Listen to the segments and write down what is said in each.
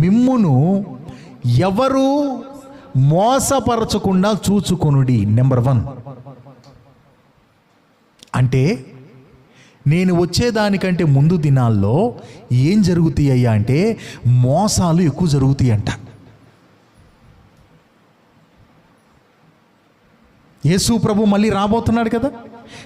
మిమ్మును ఎవరు మోసపరచకుండా చూచుకొనుడి number one అంటే నేను వచ్చేదానికంటే ముందు దినాల్లో ఏం జరుగుతాయ్యా అంటే మోసాలు ఎక్కువ జరుగుతాయి అంట యేసు ప్రభు మళ్ళీ రాబోతున్నాడు కదా?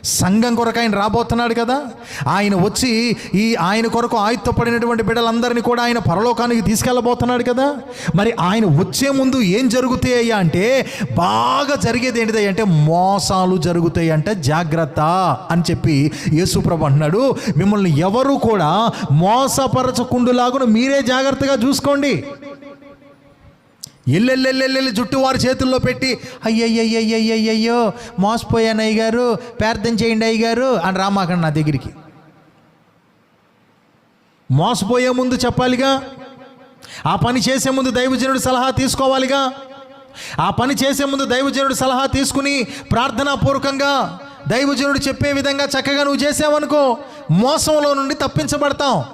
సంఘం కొరకు ఆయన రాబోతున్నాడు కదా. ఆయన వచ్చి ఈ ఆయన కొరకు ఆయుత్తపడినటువంటి బిడ్డలందరినీ కూడా ఆయన పరలోకానికి తీసుకెళ్ళబోతున్నాడు కదా. మరి ఆయన వచ్చే ముందు ఏం జరుగుతాయి అంటే బాగా జరిగేది ఏంటిది అంటే మోసాలు జరుగుతాయి అంటే జాగ్రత్త అని చెప్పి యేసుప్రభు అంటున్నాడు. మిమ్మల్ని ఎవరు కూడా మోసపరచకుండులాగును మీరే జాగ్రత్తగా చూసుకోండి. ఎల్లెల్లెల్లెల్లి జుట్టు వారి చేతుల్లో పెట్టి అయ్యయ్యయ్యయ్యయ్యో మోసపోయాను అయ్య గారు ప్రార్థన చేయండి అయ్య గారు అని రామాకండి నా దగ్గరికి. మోసపోయే ముందు చెప్పాలిగా? ఆ పని చేసే ముందు దైవజనుడు సలహా తీసుకోవాలిగా? ఆ పని చేసే ముందు దైవజనుడు సలహా తీసుకుని ప్రార్థనాపూర్వకంగా దైవజనుడు చెప్పే విధంగా చక్కగా నువ్వు చేసావనుకో మోసంలో నుండి తప్పించబడతాం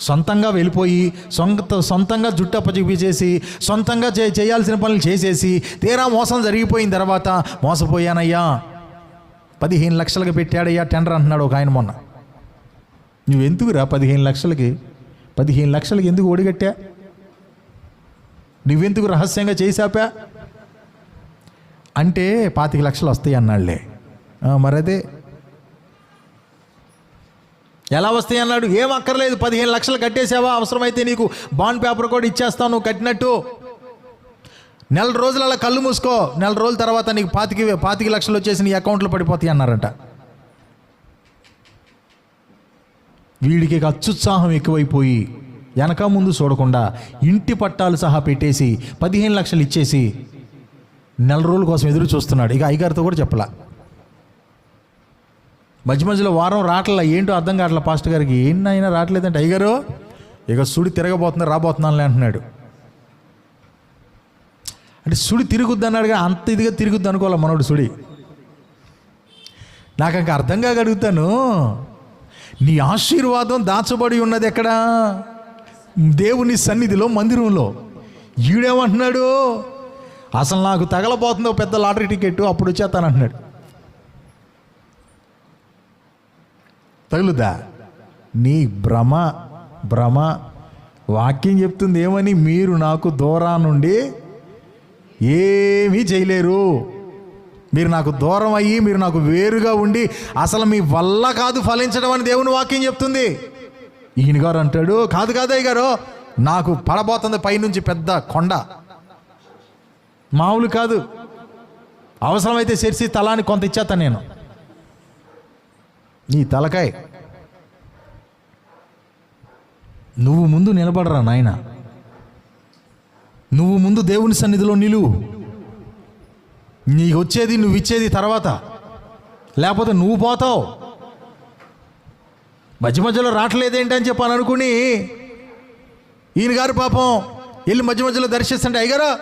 సొంతంగా వెళ్ళిపోయి సొంత సొంతంగా జుట్టు చేసి సొంతంగా చే చేయాల్సిన పనులు చేసేసి తీరా మోసం జరిగిపోయిన తర్వాత మోసపోయానయ్యా. పదిహేను లక్షలకు పెట్టాడయ్యా టెండర్ అంటున్నాడు ఒక ఆయన మొన్న. నువ్వెందుకురా పదిహేను లక్షలకి? పదిహేను లక్షలకి ఎందుకు ఓడిగట్టా నువ్వెందుకు రహస్యంగా చేశాపా? అంటే పాతిక లక్షలు వస్తాయి అన్నాళ్ళే మరదే ఎలా వస్తాయి అన్నాడు? ఏం అక్కర్లేదు పదిహేను లక్షలు కట్టేసావా అవసరమైతే నీకు బాండ్ పేపర్ కూడా ఇచ్చేస్తాను నువ్వు కట్టినట్టు. నెల రోజులు అలా కళ్ళు మూసుకో నెల రోజుల తర్వాత నీకు పాతికి పాతిక లక్షలు వచ్చేసి నీ అకౌంట్లో పడిపోతాయి అన్నారట. వీడికి అత్యుత్సాహం ఎక్కువైపోయి వెనక ముందు చూడకుండా ఇంటి పట్టాలు సహా పెట్టేసి పదిహేను లక్షలు ఇచ్చేసి నెల రోజుల కోసం ఎదురు చూస్తున్నాడు. ఇక అయ్యగారితో కూడా చెప్పలా. మధ్య మధ్యలో వారం రావట్లా ఏంటో అర్థం కావట్లే పాస్టర్ గారికి? ఏంటైనా రావట్లేదంటే అయ్యగారు ఇక సుడి తిరగబోతుంది రాబోతున్నానులే అంటున్నాడు. అంటే సుడి తిరుగుద్ది అన్నాడుగా అంత ఇదిగా తిరుగుద్ది అనుకోవాలి మనోడు సుడి? నాకు ఇంకా అర్థం కాక అడుగుతాను నీ ఆశీర్వాదం దాచబడి ఉన్నది ఎక్కడా? దేవుని సన్నిధిలో మందిరంలో. ఈడేమంటున్నాడు? అసలు నాకు తగలబోతుందో పెద్ద లాటరీ టికెట్ అప్పుడు వచ్చేస్తానంటున్నాడు. తగులుదా? నీ భ్రమ భ్రమ వాక్యం చెప్తుంది ఏమని? మీరు నాకు దూరా నుండి ఏమీ చేయలేరు. మీరు నాకు దూరం అయ్యి మీరు నాకు వేరుగా ఉండి అసలు మీ వల్ల కాదు ఫలించడం అని దేవుని వాక్యం చెప్తుంది. ఈయన గారు అంటాడు కాదు కాదయ్య గారు నాకు పడబోతుంది పైనుంచి పెద్ద కొండ. మామూలు కాదు. అవసరమైతే సెరిసి తలాని కొంత ఇచ్చేస్తాను నేను. నీ తలకాయ. నువ్వు ముందు నిలబడరా నాయన. నువ్వు ముందు దేవుని సన్నిధిలో నిలువు నీకు వచ్చేది నువ్వు ఇచ్చేది తర్వాత. లేకపోతే నువ్వు పోతావు. మధ్య మధ్యలో రావట్లేదేంటి అని చెప్పాను అనుకుని ఈయన గారు పాపం వెళ్ళి మధ్య మధ్యలో దర్శిస్తుంటే అయ్యగారా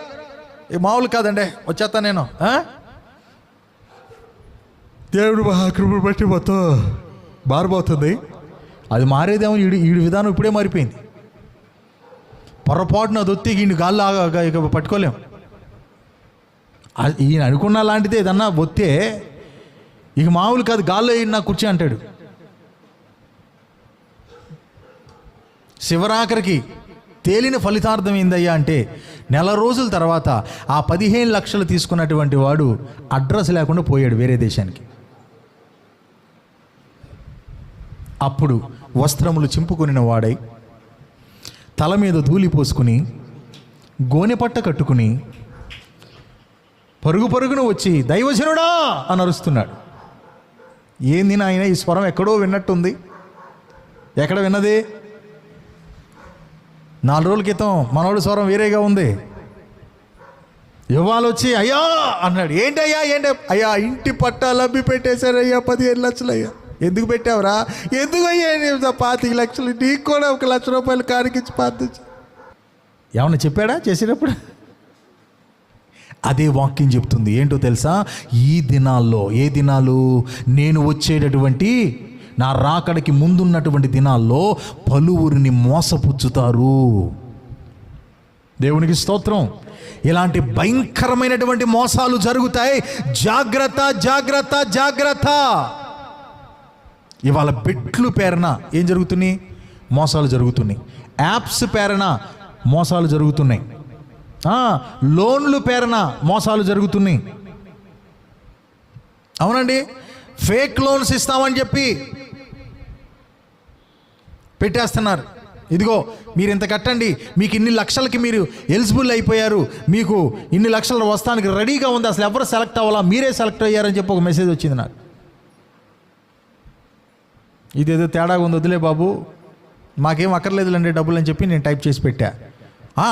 మామూలు కాదండి వచ్చేస్తా నేను. ఆ? దేవుడు మహాకృపను బట్టి మొత్తం మారిపోతుంది. అది మారేదేమో ఈడు ఈడు విధానం ఇప్పుడే మారిపోయింది. పొరపాటున దొత్తి ఈయన గాల్లో ఇక పట్టుకోలేం. అది ఈయన అనుకున్న లాంటిదే ఏదన్నా బొత్తే ఇక మామూలు కాదు గాల్లో ఈయన నా కూర్చో అంటాడు. శివరాఖరికి తేలిన ఫలితార్థం ఏందయ్యా అంటే నెల రోజుల తర్వాత ఆ పదిహేను లక్షలు తీసుకున్నటువంటి వాడు అడ్రస్ లేకుండా పోయాడు వేరే దేశానికి. అప్పుడు వస్త్రములు చింపుకొనిన వాడై తల మీద ధూళి పోసుకుని గోనెపట్ట కట్టుకుని పరుగు పరుగున వచ్చి దైవజనుడా! అని అరుస్తున్నాడు. ఏంది నాయన ఈ స్వరం ఎక్కడో విన్నట్టుంది. ఎక్కడ విన్నది? నాలుగు రోజుల క్రితం మనోడి స్వరం వేరేగా ఉంది. ఇవ్వాలొచ్చి వచ్చి అయ్యా! అన్నాడు. ఏంటయ్యా ఏంటి అయ్యా ఇంటి పట్టాలు అబ్బి పెట్టేశారు అయ్యా పదిహేను లక్షలు అయ్యా ఎందుకు పెట్టావురా? ఎందుకు అయ్యా పాతిక లక్షలు నీకు కూడా ఒక లక్ష రూపాయలు కానికిచ్చి ప్రార్థించు ఏమన్నా చెప్పాడా చేసేటప్పుడు? అదే వాక్యం చెప్తుంది. ఏంటో తెలుసా? ఈ దినాల్లో ఏ దినాలు? నేను వచ్చేటటువంటి నా రాకడికి ముందున్నటువంటి దినాల్లో పలువురిని మోసపుచ్చుతారు. దేవునికి స్తోత్రం. ఇలాంటి భయంకరమైనటువంటి మోసాలు జరుగుతాయి. జాగ్రత్త జాగ్రత్త జాగ్రత్త. ఇవాళ బిట్లు పేరన ఏం జరుగుతున్నాయి? మోసాలు జరుగుతున్నాయి. యాప్స్ పేరన మోసాలు జరుగుతున్నాయి. లోన్లు పేరన మోసాలు జరుగుతున్నాయి. అవునండి? ఫేక్ లోన్స్ ఇస్తామని చెప్పి పెట్టేస్తున్నారు. ఇదిగో మీరు ఇంత కట్టండి. మీకు ఇన్ని లక్షలకి మీరు ఎలిజిబుల్ అయిపోయారు. మీకు ఇన్ని లక్షలు వస్తానికి రెడీగా ఉంది. అసలు ఎవరు సెలెక్ట్ అవ్వాలా? మీరే సెలెక్ట్ అయ్యారని చెప్పి ఒక మెసేజ్ వచ్చింది నాకు. ఇదేదో తేడాగా ఉంది వదిలే బాబు. మాకేం అక్కర్లేదులేండి డబ్బులు అని చెప్పి నేను టైప్ చేసి పెట్టా.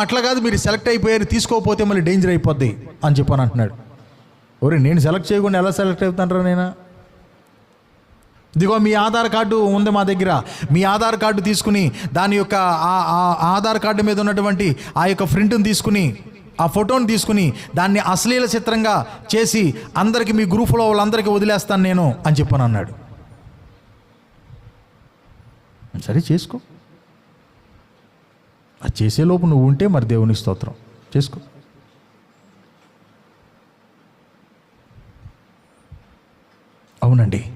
అట్లా కాదు మీరు సెలెక్ట్ అయిపోయారు తీసుకోకపోతే మళ్ళీ డేంజర్ అయిపోద్ది అని చెప్పని అంటున్నాడు. ఒరే నేను సెలెక్ట్ చేయకుండా ఎలా సెలెక్ట్ అవుతానరా నేను? ఇదిగో మీ ఆధార్ కార్డు ఉంది మా దగ్గర. మీ ఆధార్ కార్డు తీసుకుని దాని యొక్క ఆధార్ కార్డు మీద ఉన్నటువంటి ఆ యొక్క ప్రింట్ని తీసుకుని ఆ ఫోటోని తీసుకుని దాన్ని అశ్లీల చిత్రంగా చేసి అందరికీ మీ గ్రూపులో వాళ్ళందరికీ వదిలేస్తాను నేను అని చెప్పని అన్నాడు. సరే చేసుకో. అది చేసేలోపు నువ్వు ఉంటే మరి దేవుని స్తోత్రం. చేసుకో. అవునండి.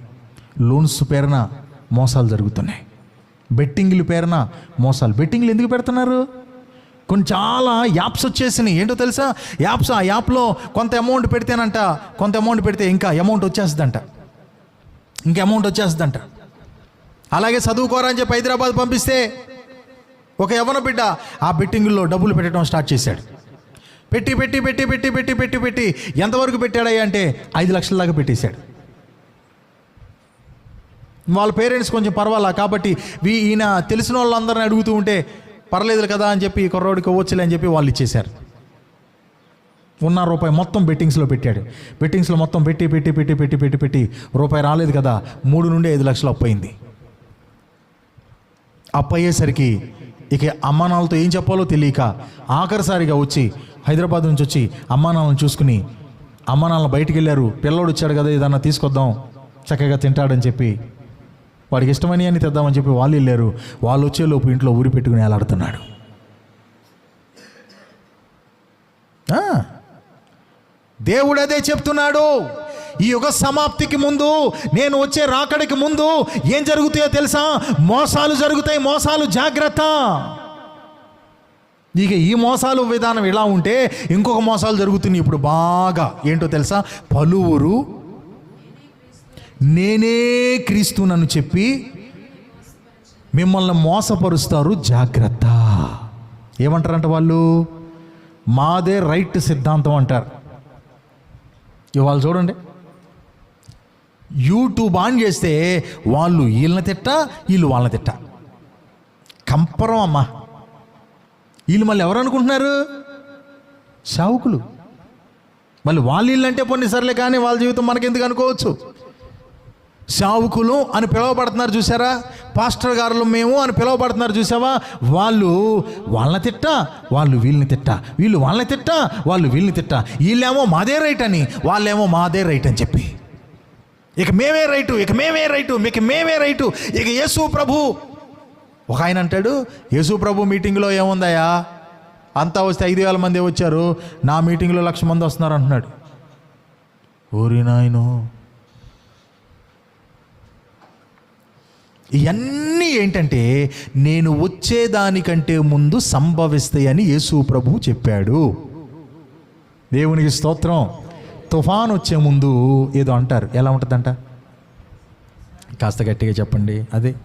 లోన్స్ పేరున మోసాలు జరుగుతున్నాయి. బెట్టింగ్లు పేరున మోసాలు. బెట్టింగ్లు ఎందుకు పెడుతున్నారు? కొన్ని చాలా యాప్స్ వచ్చేసినాయి. ఏంటో తెలుసా? యాప్స్ ఆ యాప్లో కొంత అమౌంట్ పెడితేనంట కొంత అమౌంట్ పెడితే ఇంకా అమౌంట్ వచ్చేస్తుందంట. ఇంకా అమౌంట్ వచ్చేస్తుందంట. అలాగే చదువుకోరా అని చెప్పి హైదరాబాద్ పంపిస్తే ఒక యవన బిడ్డ ఆ బెట్టింగుల్లో డబ్బులు పెట్టడం స్టార్ట్ చేశాడు. పెట్టి పెట్టి పెట్టి పెట్టి పెట్టి పెట్టి పెట్టి ఎంతవరకు పెట్టాడయ్యా అంటే ఐదు లక్షల దాకా పెట్టేశాడు. వాళ్ళ పేరెంట్స్ కొంచెం పర్వాలా కాబట్టి వీ ఈయన తెలిసిన వాళ్ళందరిని అడుగుతూ ఉంటే పర్లేదు కదా అని చెప్పి కుర్రోడికి ఇవ్వచ్చులే అని చెప్పి వాళ్ళు ఇచ్చేశారు. ఉన్న రూపాయి మొత్తం బెట్టింగ్స్లో పెట్టాడు. బెట్టింగ్స్లో మొత్తం పెట్టి పెట్టి పెట్టి పెట్టి పెట్టి పెట్టి రూపాయి రాలేదు కదా మూడు నుండి ఐదు లక్షలు అప్పయింది. అప్పయ్యేసరికి ఇక అమ్మానాలతో ఏం చెప్పాలో తెలియక ఆఖరిసారిగా వచ్చి హైదరాబాద్ నుంచి వచ్చి అమ్మానాలను చూసుకుని అమ్మానాలను బయటికి వెళ్ళారు పిల్లోడు వచ్చాడు కదా ఏదన్నా తీసుకొద్దాం చక్కగా తింటాడని చెప్పి వాడికి ఇష్టమని అని తెద్దామని చెప్పి వాళ్ళు వెళ్ళారు. వాళ్ళు వచ్చేలోపు ఇంట్లో ఊరి పెట్టుకుని వేలాడుతున్నాడు. దేవుడు అదే చెప్తున్నాడు. ఈ యుగ సమాప్తికి ముందు నేను వచ్చే రాకడికి ముందు ఏం జరుగుతాయో తెలుసా? మోసాలు జరుగుతాయి మోసాలు జాగ్రత్త. ఇక ఈ మోసాలు విధానం ఇలా ఉంటే ఇంకొక మోసాలు జరుగుతున్నాయి ఇప్పుడు బాగా. ఏంటో తెలుసా? పలువురు నేనే క్రీస్తునని చెప్పి మిమ్మల్ని మోసపరుస్తారు జాగ్రత్త. ఏమంటారంట వాళ్ళు? మాదే రైట్ సిద్ధాంతం అంటారు. ఇవాళ చూడండి. యూట్యూబ్ ఆన్ చేస్తే వాళ్ళు వీళ్ళని తిట్ట వీళ్ళు వాళ్ళని తిట్ట. కంపరం అమ్మా. వీళ్ళు మళ్ళీ ఎవరు అనుకుంటున్నారు? సావుకులు. మళ్ళీ వాళ్ళు వీళ్ళంటే కొన్ని కానీ వాళ్ళ జీవితం మనకెందుకు అనుకోవచ్చు? సావుకులు అని పిలువబడుతున్నారు చూసారా పాస్టర్ గారులు మేము అని పిలువబడుతున్నారు చూసావా వాళ్ళు వాళ్ళని తిట్ట వాళ్ళు వీళ్ళని తిట్ట. వీళ్ళు వాళ్ళని తిట్ట వాళ్ళు వీళ్ళని తిట్ట. వీళ్ళేమో మాదే రైట్ అని వాళ్ళేమో మాదే రైట్ అని చెప్పి. ఇక మేమే రైటు ఇక మేమే రైటు మీకు మేమే రైటు. ఇక యేసు ప్రభు. ఒక ఆయన అంటాడు యేసు ప్రభు మీటింగ్లో ఏముందయ్యా? అంతా వస్తే ఐదు వేల మంది వచ్చారు నా మీటింగ్లో లక్ష మంది వస్తున్నారు అంటున్నాడు. ఓరి నాయను. ఇవన్నీ ఏంటంటే నేను వచ్చేదానికంటే ముందు సంభవిస్తాయని యేసు ప్రభు చెప్పాడు. దేవునికి స్తోత్రం. తుఫాన్ వచ్చే ముందు ఏదో అంటారు. ఎలా ఉంటుందంట? కాస్త గట్టిగా చెప్పండి. అదే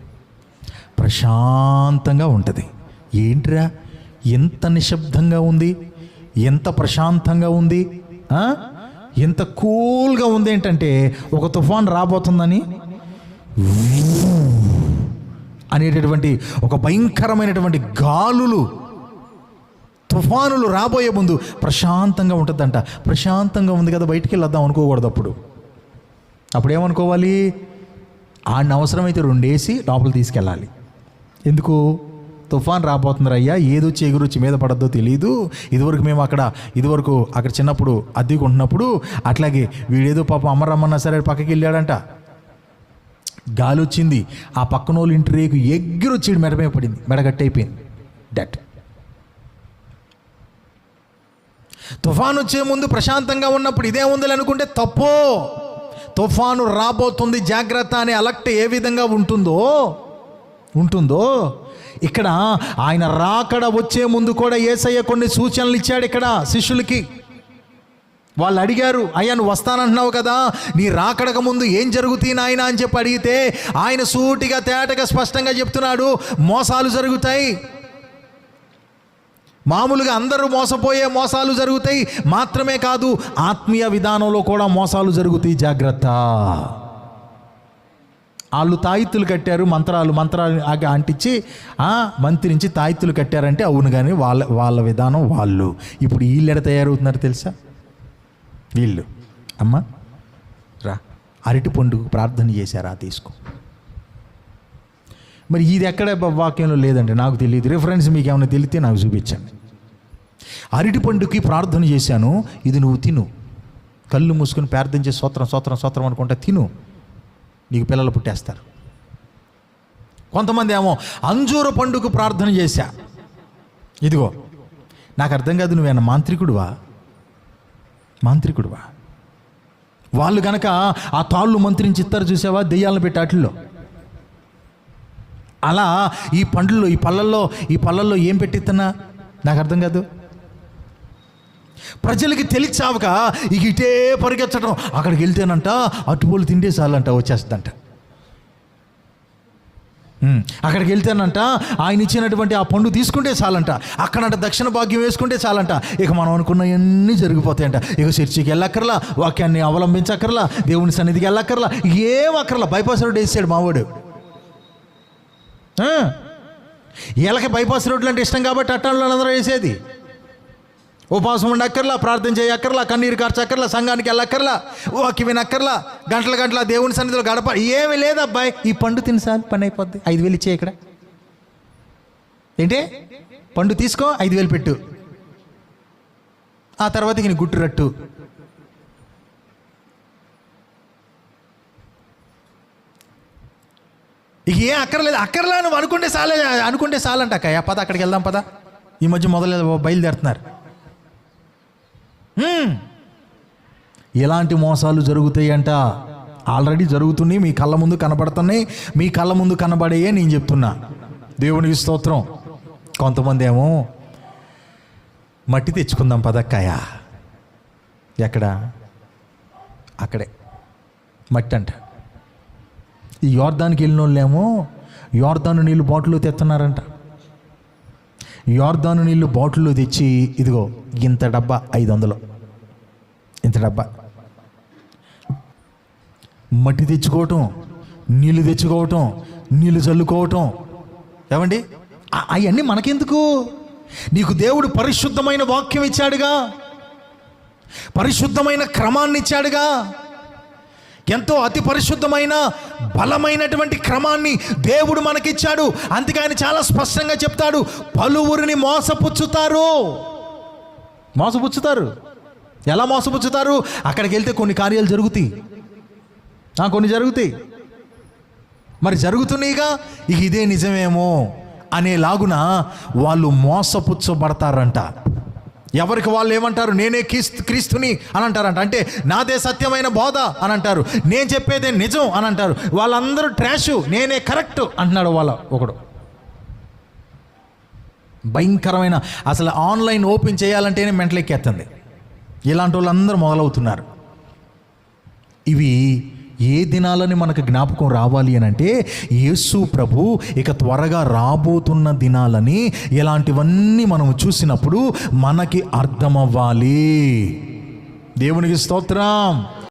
ప్రశాంతంగా ఉంటుంది. ఏంట్రా? ఎంత నిశ్శబ్దంగా ఉంది? ఎంత ప్రశాంతంగా ఉంది? ఎంత కూల్గా ఉంది ఏంటంటే ఒక తుఫాన్ రాబోతుందని అనేటటువంటి ఒక భయంకరమైనటువంటి గాలులు తుఫానులు రాబోయే ముందు ప్రశాంతంగా ఉంటుందంట. ప్రశాంతంగా ఉంది కదా బయటికి వెళ్ళొద్దాం అనుకోకూడదు అప్పుడు. అప్పుడు ఏమనుకోవాలి ఆడిని అవసరమైతే రెండేసి లోపల తీసుకెళ్ళాలి. ఎందుకు? తుఫాన్ రాబోతున్నారు అయ్యా. ఏదొచ్చి ఎగురొచ్చి మీద పడద్దో తెలియదు ఇదివరకు మేము అక్కడ ఇదివరకు అక్కడ చిన్నప్పుడు అద్దెకుంటున్నప్పుడు అట్లాగే వీడేదో పాపం అమ్మ రమ్మన్నా సరే పక్కకి వెళ్ళాడంట. గాలి వచ్చింది ఆ పక్కన వాళ్ళు ఇంటి రేకు ఎగ్గిరి మెడ మీద పడింది. మెడగట్టయిపోయింది. డెట్ తుఫాను వచ్చే ముందు ప్రశాంతంగా ఉన్నప్పుడు ఇదే ఉందని అనుకుంటే తప్పో? తుఫాను రాబోతుంది జాగ్రత్త అనే అలర్ట్ ఏ విధంగా ఉంటుందో? ఉంటుందో? ఇక్కడ ఆయన రాకడ వచ్చే ముందు కూడా ఏసయ్య కొన్ని సూచనలు ఇచ్చాడు ఇక్కడ శిష్యులకి. వాళ్ళు అడిగారు అయ్యా నువ్వు వస్తానంటున్నావు కదా నీ రాకడక ముందు ఏం జరుగుతాయి నాయన? అని చెప్పి అడిగితే ఆయన సూటిగా తేటగా స్పష్టంగా చెప్తున్నాడు మోసాలు జరుగుతాయి. మామూలుగా అందరూ మోసపోయే మోసాలు జరుగుతాయి. మాత్రమే కాదు ఆత్మీయ విధానంలో కూడా మోసాలు జరుగుతాయి. జాగ్రత్త. వాళ్ళు తాయిత్తులు కట్టారు మంత్రాలు మంత్రాలు అంటించి మంత్రి నుంచి తాయిత్తులు కట్టారంటే అవును కానీ వాళ్ళ వాళ్ళ విధానం వాళ్ళు. ఇప్పుడు వీళ్ళు ఎడ తయారవుతున్నారు తెలుసా? వీళ్ళు. అమ్మ రా. అరటి పండుగ ప్రార్థన చేశారా తీసుకో. మరి ఇది ఎక్కడ వాక్యంలో లేదండి నాకు తెలియదు. రిఫరెన్స్ మీకు ఏమైనా తెలిస్తే నాకు చూపించండి. అరటి పండుకి ప్రార్థన చేశాను. ఇది నువ్వు తిను. కళ్ళు మూసుకొని ప్రార్థన చేసి సోత్రం సోత్రం సోత్రం అనుకుంటా తిను. నీకు పిల్లలు పుట్టేస్తారు. కొంతమంది ఏమో అంజూర పండుగ ప్రార్థన చేశా. ఇదిగో నాకు అర్థం కాదు నువ్వేనా మాంత్రికుడువా? మాంత్రికుడువా? వాళ్ళు గనక ఆ తాళ్ళు మంత్రించి ఇస్తారు చూసావా? దెయ్యాలను పెట్టి వాటిల్లో అలా ఈ పండ్లలో ఈ పళ్ళల్లో ఈ పళ్ళల్లో ఏం పెట్టిస్తున్నా నాకు అర్థం కాదు. ప్రజలకి తెలిచావక ఇక ఇటే పరిగెత్తడం అక్కడికి వెళ్తేనంట అటుపోలు తింటే చాలంట వచ్చేస్తుందంట. అక్కడికి వెళ్తేనంట ఆయన ఇచ్చినటువంటి ఆ పండు తీసుకుంటే చాలంట. అక్కడంట దక్షిణ భాగ్యం వేసుకుంటే చాలంట. ఇక మనం అనుకున్నవన్నీ జరిగిపోతాయంట. ఇక చర్చికి వెళ్ళక్కర్లా వాక్యాన్ని అవలంబించక్కర్లా దేవుని సన్నిధికి వెళ్ళక్కర్లా ఏం అక్కర్లా. బైపాస్ రోడ్ వేసాడు మావాడు. ఆ, వీళ్ళకి బైపాస్ రోడ్లు అంటే ఇష్టం కాబట్టి అట్టాళ్ళు అందరూ వేసేది. ఉపవాసం ఉండక్కర్లా ప్రార్థన చేయక్కర్లా కన్నీరు కార్చక్కర్లా సంఘానికి వెళ్ళక్కర్లా వాకి వినక్కర్లా గంటల గంటల దేవుని సన్నిధిలో గడప ఏమీ లేదు అబ్బాయి ఈ పండు తినసాలి పని అయిపోద్ది. ఐదు వేలు ఇచ్చే ఇక్కడ. ఏంటి? పండు తీసుకో ఐదు వేలు పెట్టు. ఆ తర్వాత ఇక గుట్టు రట్టు. ఇక ఏం అక్కర్లేదు. అక్కర్లా నువ్వు అనుకుంటే సాలే అనుకుంటే సాలంట అక్క పద అక్కడికి వెళ్దాం పద. ఈ మధ్య మొదలు బయలుదేరుతున్నారు. ఎలాంటి మోసాలు జరుగుతాయంట? ఆల్రెడీ జరుగుతున్నాయి మీ కళ్ళ ముందు కనబడుతున్నాయి మీ కళ్ళ ముందు కనబడేయే నేను చెప్తున్నా. దేవునికి స్తోత్రం. కొంతమంది ఏమో మట్టి తెచ్చుకుందాం పదక్కాయ. ఎక్కడ? అక్కడే. మట్టి అంట ఈ యోర్దానికి వెళ్ళిన వాళ్ళేమో యోర్దాను నీళ్ళు బాటిల్లో తెస్తున్నారంట యోర్దాను నీళ్ళు బాటిల్లో తెచ్చి ఇదిగో ఇంత డబ్బా ఐదు వందలు ఇంత డబ్బా. మట్టి తెచ్చుకోవటం నీళ్ళు తెచ్చుకోవటం నీళ్ళు చల్లుకోవటం. ఏమండి? అవన్నీ మనకెందుకు? నీకు దేవుడు పరిశుద్ధమైన వాక్యం ఇచ్చాడుగా. పరిశుద్ధమైన క్రమాన్ని ఇచ్చాడుగా ఎంతో అతి పరిశుద్ధమైన బలమైనటువంటి క్రమాన్ని దేవుడు మనకిచ్చాడు. అందుకే ఆయన చాలా స్పష్టంగా చెప్తాడు పలువురిని మోసపుచ్చుతారు. మోసపుచ్చుతారు? ఎలా మోసపుచ్చుతారు? అక్కడికి వెళ్తే కొన్ని కార్యాలు జరుగుతాయి. కొన్ని జరుగుతాయి. మరి జరుగుతున్నాయిగా ఇక ఇదే నిజమేమో అనేలాగున వాళ్ళు మోసపుచ్చబడతారంట. ఎవరికి వాళ్ళు ఏమంటారు? నేనే క్రీస్తు క్రీస్తుని అని అంటారంట. అంటే నాదే సత్యమైన బోధ అని అంటారు. నేను చెప్పేదే నిజం అని అంటారు. వాళ్ళందరూ ట్రాషు నేనే కరెక్ట్ అంటున్నాడు వాళ్ళ ఒకడు. భయంకరమైన అసలు ఆన్లైన్ ఓపెన్ చేయాలంటేనే మెంటలెక్కేస్తుంది ఇలాంటి వాళ్ళందరూ మొదలవుతున్నారు. ఇవి ఏ దినాలని మనకు జ్ఞాపకం రావాలి అని అంటే యేసు ప్రభు ఇక త్వరగా రాబోతున్న దినాలని ఇలాంటివన్నీ మనం చూసినప్పుడు మనకి అర్థమవ్వాలి. దేవునికి స్తోత్రం.